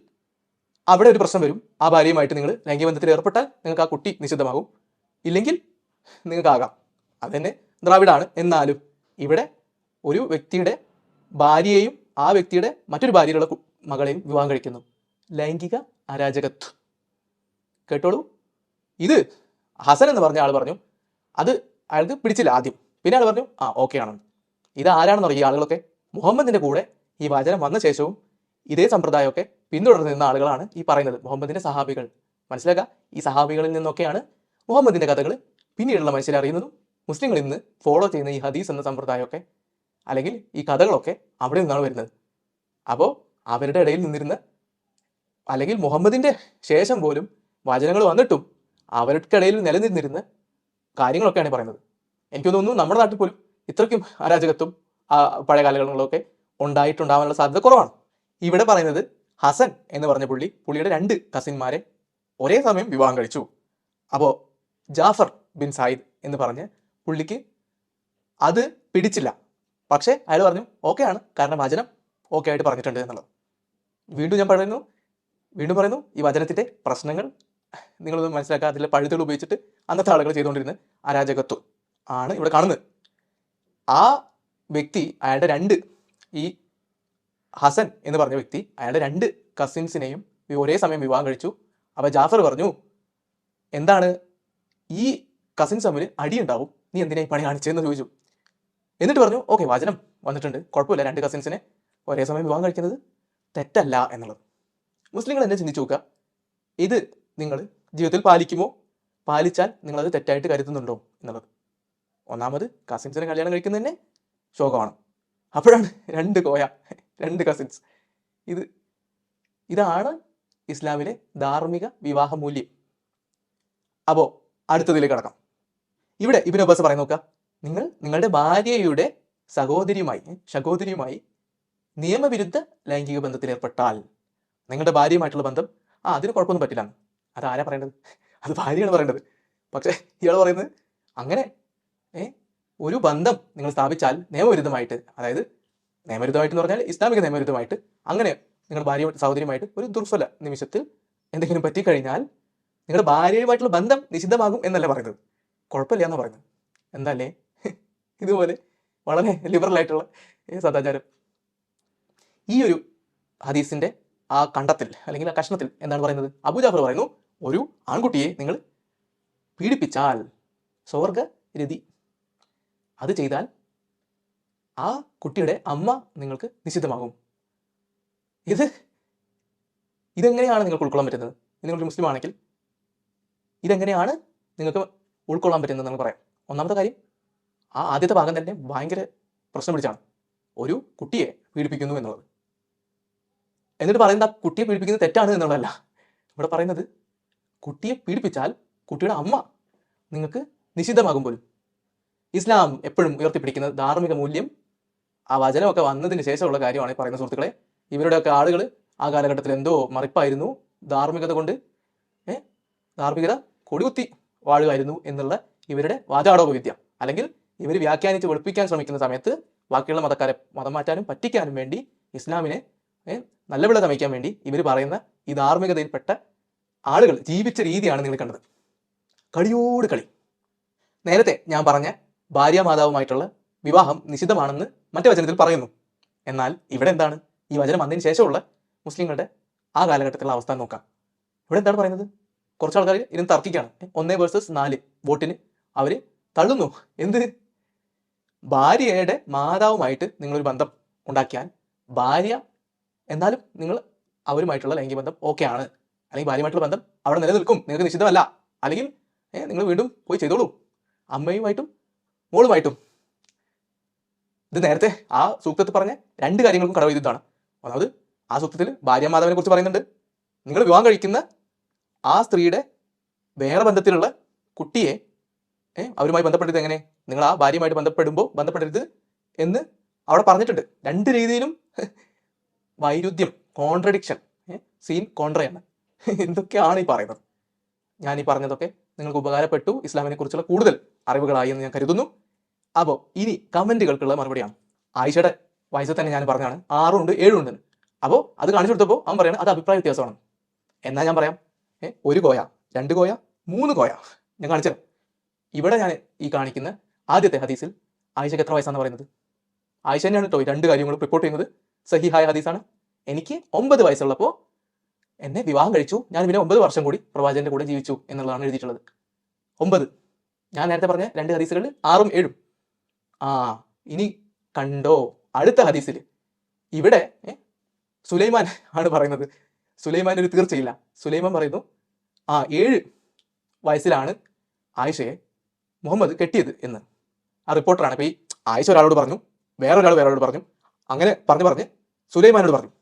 Speaker 1: അവിടെ ഒരു പ്രശ്നം വരും. ആ ഭാര്യയുമായിട്ട് നിങ്ങൾ ലൈംഗിക ബന്ധത്തിൽ ഏർപ്പെട്ടാൽ നിങ്ങൾക്ക് ആ കുട്ടി നിഷിദ്ധമാകും ഇല്ലെങ്കിൽ നിങ്ങൾക്കാകാം. അത് തന്നെ ദ്രാവിഡാണ്. എന്നാലും ഇവിടെ ഒരു വ്യക്തിയുടെ ഭാര്യയെയും ആ വ്യക്തിയുടെ മറ്റൊരു ഭാര്യയുള്ള കു- മകളെയും വിവാഹം കഴിക്കുന്നു. ലൈംഗിക അരാജകത്വം. കേട്ടോളൂ? ഇത് ഹസൻ എന്ന് പറഞ്ഞ ആൾ പറഞ്ഞു. അത് അയാൾക്ക് പിടിച്ചില്ല ആദ്യം. പിന്നെ ആൾ പറഞ്ഞു ആ ഓക്കെ ആണെന്ന് ഇത് ആരാണെന്ന് ഈ ആളുകളൊക്കെ. മുഹമ്മദിന്റെ കൂടെ ഈ വാചനം വന്ന ശേഷവും ഇതേ സമ്പ്രദായമൊക്കെ പിന്തുടർന്ന് നിന്ന ആളുകളാണ് ഈ പറയുന്നത്. മുഹമ്മദിന്റെ സഹാബികൾ. മനസ്സിലാക്കുക ഈ സഹാബികളിൽ നിന്നൊക്കെയാണ് മുഹമ്മദിന്റെ കഥകൾ പിന്നീടുള്ള മനുഷ്യരെ അറിയുന്നതും മുസ്ലിങ്ങൾ ഇന്ന് ഫോളോ ചെയ്യുന്ന ഈ ഹദീസ് എന്ന സമ്പ്രദായമൊക്കെ അല്ലെങ്കിൽ ഈ കഥകളൊക്കെ അവിടെ നിന്നാണ് വരുന്നത്. അപ്പോൾ അവരുടെ ഇടയിൽ നിന്നിരുന്ന് അല്ലെങ്കിൽ മുഹമ്മദിന്റെ ശേഷം പോലും വചനങ്ങൾ വന്നിട്ടും അവർക്കിടയിൽ നിലനിന്നിരുന്ന് കാര്യങ്ങളൊക്കെയാണ് പറയുന്നത്. എനിക്ക് തോന്നുന്നു നമ്മുടെ നാട്ടിൽ പോലും ഇത്രയ്ക്കും അരാജകത്വം പഴയ കാലങ്ങളിലൊക്കെ ഉണ്ടായിട്ടുണ്ടാവാനുള്ള സാധ്യത കുറവാണ്. ഇവിടെ പറയുന്നത് ഹസൻ എന്ന് പറഞ്ഞ പുള്ളി പുള്ളിയുടെ രണ്ട് കസിന്മാരെ ഒരേ സമയം വിവാഹം കഴിച്ചു. അപ്പോൾ ജാഫർ ബിൻ സായിദ് എന്ന് പറഞ്ഞ് പുള്ളിക്ക് അത് പിടിച്ചില്ല. പക്ഷേ അയാൾ പറഞ്ഞു ഓക്കെ ആണ്. കാരണം വചനം ഓക്കെ ആയിട്ട് പറഞ്ഞിട്ടുണ്ട് എന്നുള്ളത്. വീണ്ടും ഞാൻ പറയുന്നു വീണ്ടും പറയുന്നു ഈ വചനത്തിന്റെ പ്രശ്നങ്ങൾ നിങ്ങളൊന്നും മനസ്സിലാക്കാതില്ല പഴുതുകൾ ഉപയോഗിച്ചിട്ട് അന്നത്തെ ആളുകൾ ചെയ്തുകൊണ്ടിരുന്ന അരാജകത്വം ആണ് ഇവിടെ കാണുന്നത്. ആ വ്യക്തി അയാളുടെ രണ്ട് ഈ ഹസൻ എന്ന് പറഞ്ഞ വ്യക്തി അയാളുടെ രണ്ട് കസിൻസിനെയും ഒരേ സമയം വിവാഹം കഴിച്ചു. അപ്പോൾ ജാഫർ പറഞ്ഞു എന്താണ് ഈ കസിൻസ് തമ്മിൽ അടിയുണ്ടാവും? നീ എന്തിനാ ഈ പണി കാണിച്ചതെന്ന് ചോദിച്ചു? എന്നിട്ട് പറഞ്ഞു ഓക്കെ വചനം വന്നിട്ടുണ്ട്. കുഴപ്പമില്ല. രണ്ട് കസിൻസിനെ ഒരേ സമയം വിവാഹം കഴിക്കുന്നത് തെറ്റല്ല എന്നുള്ളത്. മുസ്ലിങ്ങൾ എന്നെ ചിന്തിച്ചു നോക്കുക. ഇത് നിങ്ങൾ ജീവിതത്തിൽ പാലിക്കുമോ? പാലിച്ചാൽ നിങ്ങളത് തെറ്റായിട്ട് കരുതുന്നുണ്ടോ എന്നുള്ളത്. ഒന്നാമത് കസിൻസിനെ കല്യാണം കഴിക്കുന്നത് തന്നെ ശോകമാണ്. അപ്പോഴാണ് രണ്ട് കോയ രണ്ട് കസിൻസ് ഇത് ഇതാണ് ഇസ്ലാമിലെ ധാർമ്മിക വിവാഹ മൂല്യം അപ്പോൾ അടുത്തതിലേക്ക് കടക്കാം. ഇവിടെ ഇബിൻ അബ്ബാസ് പറയുന്ന നോക്കുക. നിങ്ങൾ നിങ്ങളുടെ ഭാര്യയുടെ സഹോദരിയുമായി സഹോദരിയുമായി നിയമവിരുദ്ധ ലൈംഗിക ബന്ധത്തിൽ ഏർപ്പെട്ടാൽ നിങ്ങളുടെ ഭാര്യയുമായിട്ടുള്ള ബന്ധം ആ അതിന് കുഴപ്പമൊന്നും പറ്റില്ല. അത് ആരാ പറയേണ്ടത് അത് ഭാര്യയാണ് പറയേണ്ടത് പക്ഷേ ഇയാൾ പറയുന്നത് അങ്ങനെ ഏ ഒരു ബന്ധം നിങ്ങൾ സ്ഥാപിച്ചാൽ നിയമവിരുദ്ധമായിട്ട് അതായത് നിയമവിരുദ്ധമായിട്ട് എന്ന് പറഞ്ഞാൽ ഇസ്ലാമിക നിയമവിരുദ്ധമായിട്ട് അങ്ങനെ നിങ്ങളുടെ ഭാര്യ സഹോദരിയുമായിട്ട് ഒരു ദുർഫല നിമിഷത്തിൽ എന്തെങ്കിലും പറ്റിക്കഴിഞ്ഞാൽ നിങ്ങളുടെ ഭാര്യയുമായിട്ടുള്ള ബന്ധം നിഷിദ്ധമാകും എന്നല്ല പറയുന്നത്? കുഴപ്പമില്ല എന്ന് പറയുന്നത്. എന്തല്ലേ ഇതുപോലെ വളരെ ലിബറൽ ആയിട്ടുള്ള സദാചാരം. ഈ ഒരു ഹദീസിന്റെ ആ കണ്ടത്തിൽ അല്ലെങ്കിൽ ആ കഷ്ണത്തിൽ എന്താണ് പറയുന്നത്? അബുജാഫർ പറയുന്നു ഒരു ആൺകുട്ടിയെ നിങ്ങൾ പീഡിപ്പിച്ചാൽ സ്വർഗ രതി അത് ചെയ്താൽ ആ കുട്ടിയുടെ അമ്മ നിങ്ങൾക്ക് നിഷിദ്ധമാകും ഇത് ഇതെങ്ങനെയാണ് നിങ്ങൾക്ക് ഉൾക്കൊള്ളാൻ പറ്റുന്നത്? നിങ്ങളൊരു മുസ്ലിം ആണെങ്കിൽ ഇതെങ്ങനെയാണ് നിങ്ങൾക്ക് ഉൾക്കൊള്ളാൻ പറ്റുന്നത് നിങ്ങൾ പറയാം. ഒന്നാമത്തെ കാര്യം ആ ആദ്യത്തെ ഭാഗം തന്നെ ഭയങ്കര പ്രശ്നം പിടിച്ചാണ്. ഒരു കുട്ടിയെ പീഡിപ്പിക്കുന്നു എന്നുള്ളത്. എന്നിട്ട് പറയുന്നത് ആ കുട്ടിയെ പീഡിപ്പിക്കുന്നത് തെറ്റാണ് എന്നുള്ളതല്ല. ഇവിടെ പറയുന്നത് കുട്ടിയെ പീഡിപ്പിച്ചാൽ കുട്ടിയുടെ അമ്മ നിങ്ങൾക്ക് നിഷിദ്ധമാകും പോലും. ഇസ്ലാം എപ്പോഴും ഉയർത്തിപ്പിടിക്കുന്നത് ധാർമ്മിക മൂല്യം ആ വചനമൊക്കെ വന്നതിന് ശേഷമുള്ള കാര്യമാണ് ഈ പറയുന്ന സുഹൃത്തുക്കളെ. ഇവരുടെയൊക്കെ ആളുകൾ ആ കാലഘട്ടത്തിൽ എന്തോ മറിപ്പായിരുന്നു. ധാർമ്മികത കൊണ്ട് ഏഹ് ധാർമ്മികത കൊടികുത്തി വാഴുമായിരുന്നു എന്നുള്ള ഇവരുടെ വാചാടോപവിദ്യ. അല്ലെങ്കിൽ ഇവർ വ്യാഖ്യാനിച്ച് വെളുപ്പിക്കാൻ ശ്രമിക്കുന്ന സമയത്ത് ബാക്കിയുള്ള മതക്കാരെ മതം മാറ്റാനും പറ്റിക്കാനും വേണ്ടി ഇസ്ലാമിനെ നല്ല വിള തമയ്ക്കാൻ വേണ്ടി ഇവർ പറയുന്ന ഈ ധാർമ്മികതയിൽപ്പെട്ട ആളുകൾ ജീവിച്ച രീതിയാണ് നിങ്ങൾ കണ്ടത്. കളിയോട് കളി. നേരത്തെ ഞാൻ പറഞ്ഞ ഭാര്യാമാതാവുമായിട്ടുള്ള വിവാഹം നിഷിദ്ധമാണെന്ന് മറ്റു വചനത്തിൽ പറയുന്നു. എന്നാൽ ഇവിടെ എന്താണ്? ഈ വചനം വന്നതിന് ശേഷമുള്ള മുസ്ലിങ്ങളുടെ ആ കാലഘട്ടത്തിലുള്ള അവസ്ഥ നോക്കാം. ഇവിടെ എന്താണ് പറയുന്നത്? കുറച്ച് ആൾക്കാർ ഇരുന്ന് തർക്കിക്കാണ് ഒന്നേ വേഴ്സസ് നാല് വോട്ടിന് അവർ തള്ളുന്നു. എന്ത്? ഭാര്യയുടെ മാതാവുമായിട്ട് നിങ്ങളൊരു ബന്ധം ഉണ്ടാക്കിയാൽ ഭാര്യ എന്നാലും നിങ്ങൾ അവരുമായിട്ടുള്ള ലൈംഗിക ബന്ധം ഓക്കെ ആണ്. അല്ലെങ്കിൽ ഭാര്യയുമായിട്ടുള്ള ബന്ധം അവിടെ നിലനിൽക്കും. നിങ്ങൾക്ക് നിശ്ചിതമല്ല. അല്ലെങ്കിൽ നിങ്ങൾ വീണ്ടും പോയി ചെയ്തോളൂ. അമ്മയുമായിട്ടും മോളുമായിട്ടും. ഇത് നേരത്തെ ആ സൂക്തത്തിൽ പറഞ്ഞ രണ്ട് കാര്യങ്ങൾക്കും കടവ് ചെയ്തതാണ്. അതായത് ആ സൂക്തത്തിൽ ഭാര്യ മാതാവിനെ കുറിച്ച് പറയുന്നുണ്ട്. നിങ്ങൾ വിവാഹം കഴിക്കുന്ന ആ സ്ത്രീയുടെ വേറെ ബന്ധത്തിലുള്ള കുട്ടിയെ അവരുമായി ബന്ധപ്പെട്ടത് എങ്ങനെ? നിങ്ങൾ ആ ഭാര്യയുമായിട്ട് ബന്ധപ്പെടുമ്പോൾ ബന്ധപ്പെടരുത് എന്ന് അവിടെ പറഞ്ഞിട്ടുണ്ട്. രണ്ട് രീതിയിലും വൈരുദ്ധ്യം കോൺട്രഡിക്ഷൻ സീൻ കോൺട്രയാണ് എന്തൊക്കെയാണ് ഈ പറയുന്നത്? ഞാൻ ഈ പറഞ്ഞതൊക്കെ നിങ്ങൾക്ക് ഉപകാരപ്പെട്ടു ഇസ്ലാമിനെ കുറിച്ചുള്ള കൂടുതൽ അറിവുകളായി എന്ന് ഞാൻ കരുതുന്നു. അപ്പോൾ ഇനി കമന്റുകൾക്കുള്ള മറുപടിയാണ്. ആയിഷയുടെ വയസ്സിൽ തന്നെ ഞാൻ പറഞ്ഞാണ് ആറുണ്ട് ഏഴുണ്ട് അപ്പോൾ അത് കാണിച്ചു കൊടുത്തപ്പോൾ അവൻ പറയാണ് അത് അഭിപ്രായ വ്യത്യാസമാണ്. എന്നാ ഞാൻ പറയാം? ഒരു കോയ രണ്ട് കോയ മൂന്ന് കോയ ഞാൻ കാണിച്ചു ഇവിടെ ഞാൻ ഈ കാണിക്കുന്ന ആദ്യത്തെ ഹദീസിൽ ആയിഷയ്ക്ക് എത്ര വയസ്സാണ് പറയുന്നത്? ആയിഷ തന്നെയാണ് കേട്ടോ രണ്ട് കാര്യങ്ങളും റിപ്പോർട്ട് ചെയ്യുന്നത്. സഹിഹായ ഹദീസാണ്. എനിക്ക് ഒമ്പത് വയസ്സുള്ളപ്പോൾ എന്നെ വിവാഹം കഴിച്ചു. ഞാൻ പിന്നെ ഒമ്പത് വർഷം കൂടി പ്രവാചകന്റെ കൂടെ ജീവിച്ചു എന്നുള്ളതാണ് എഴുതിയിട്ടുള്ളത്. ഒമ്പത്. ഞാൻ നേരത്തെ പറഞ്ഞ രണ്ട് ഹദീസുകളിൽ ആറും ഏഴും. ആ ഇനി കണ്ടോ? അടുത്ത ഹദീസിൽ. ഇവിടെ സുലൈമാൻ ആണ് പറയുന്നത്. സുലൈമാൻ ഒരു തീർച്ചയില്ല. സുലൈമാൻ പറയുന്നു ആ ഏഴ് വയസ്സിലാണ് ആയിഷയെ മുഹമ്മദ് കെട്ടിയത് എന്ന്. ആ റിപ്പോർട്ടറാണ് അപ്പോൾ ഈ ആയിഷ ഒരാളോട് പറഞ്ഞു വേറെ വേറൊരാൾ വേറൊരാളോട് പറഞ്ഞു അങ്ങനെ പറഞ്ഞു പറഞ്ഞ് സുലൈമാനോട് പറഞ്ഞു.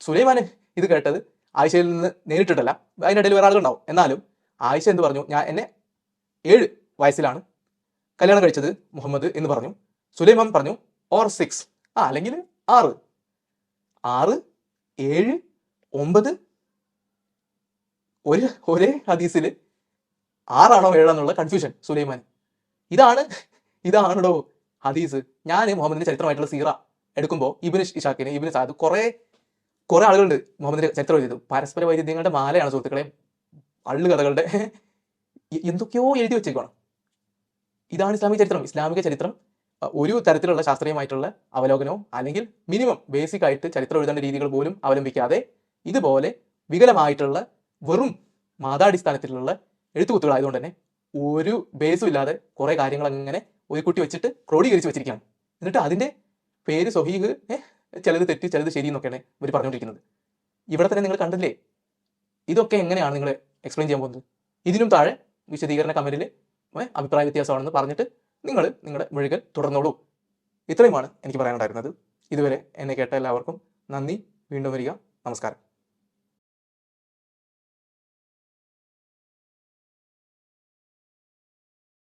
Speaker 1: സുലൈമാൻ ഇത് കേട്ടത് ആയിഷയിൽ നിന്ന് നേരിട്ടിട്ടല്ല അതിനിടയിൽ വേറെ ആളുകളുണ്ടാവും. എന്നാലും ആയിഷ എന്ത് പറഞ്ഞു? ഞാൻ എന്നെ ഏഴ് വയസ്സിലാണ് കല്യാണം കഴിച്ചത് മുഹമ്മദ് എന്ന് പറഞ്ഞു. സുലൈമാൻ പറഞ്ഞു ഓർ സിക്സ് ആ അല്ലെങ്കിൽ ആറ്. ആറ് ഏഴ് ഒമ്പത് ഒരു ഒരേ ഹദീസിൽ ആറാണോ ഏഴാന്നുള്ള കൺഫ്യൂഷൻ സുലൈമാൻ ഇതാണ് ഇതാണല്ലോ ഹദീസ്. ഞാൻ മുഹമ്മദിന്റെ ചരിത്രമായിട്ടുള്ള സീറ എടുക്കുമ്പോൾ ഇബിന് ഇഷാക്കിന് ഇബിന് സാദ് കുറേ കുറെ ആളുകളുണ്ട് മുഹമ്മദിന്റെ ചരിത്രം എഴുതിയത്. പരസ്പര വൈരുദ്ധ്യങ്ങളുടെ മാലയാണ് സുഹൃത്തുക്കളെ കഥകളുടെ എന്തൊക്കെയോ എഴുതി വെച്ചേക്കണം ഇതാണ് ഇസ്ലാമിക ചരിത്രം. ഇസ്ലാമിക ചരിത്രം ഒരു തരത്തിലുള്ള ശാസ്ത്രീയമായിട്ടുള്ള അവലോകനവും അല്ലെങ്കിൽ മിനിമം ബേസിക് ആയിട്ട് ചരിത്രം എഴുതേണ്ട രീതികൾ പോലും അവലംബിക്കാതെ ഇതുപോലെ വികലമായിട്ടുള്ള വെറും മാതാടിസ്ഥാനത്തിലുള്ള എഴുത്തുകുത്തുകളായതുകൊണ്ട് തന്നെ ഒരു ബേസും ഇല്ലാതെ കുറേ കാര്യങ്ങൾ അങ്ങനെ ഒരു കുട്ടി വെച്ചിട്ട് ക്രോഡീകരിച്ച് വെച്ചിരിക്കുകയാണ്. എന്നിട്ട് അതിന്റെ പേര് സൊഹീഹ് ചിലത് തെറ്റ് ചിലത് ശരി എന്നൊക്കെയാണ് ഇവർ പറഞ്ഞുകൊണ്ടിരിക്കുന്നത്. ഇവിടെ തന്നെ നിങ്ങൾ കണ്ടില്ലേ? ഇതൊക്കെ എങ്ങനെയാണ് നിങ്ങൾ എക്സ്പ്ലെയിൻ ചെയ്യാൻ പോകുന്നത്? ഇതിനും താഴെ വിശദീകരണ കമന്റിൽ അഭിപ്രായ വ്യത്യാസമാണെന്ന് പറഞ്ഞിട്ട് നിങ്ങൾ നിങ്ങളുടെ മുഴുകൽ തുടർന്നോളൂ. ഇത്രയുമാണ് എനിക്ക് പറയാനുണ്ടായിരുന്നത്. ഇതുവരെ എന്നെ കേട്ട എല്ലാവർക്കും നന്ദി. വീണ്ടും വരിക. നമസ്കാരം.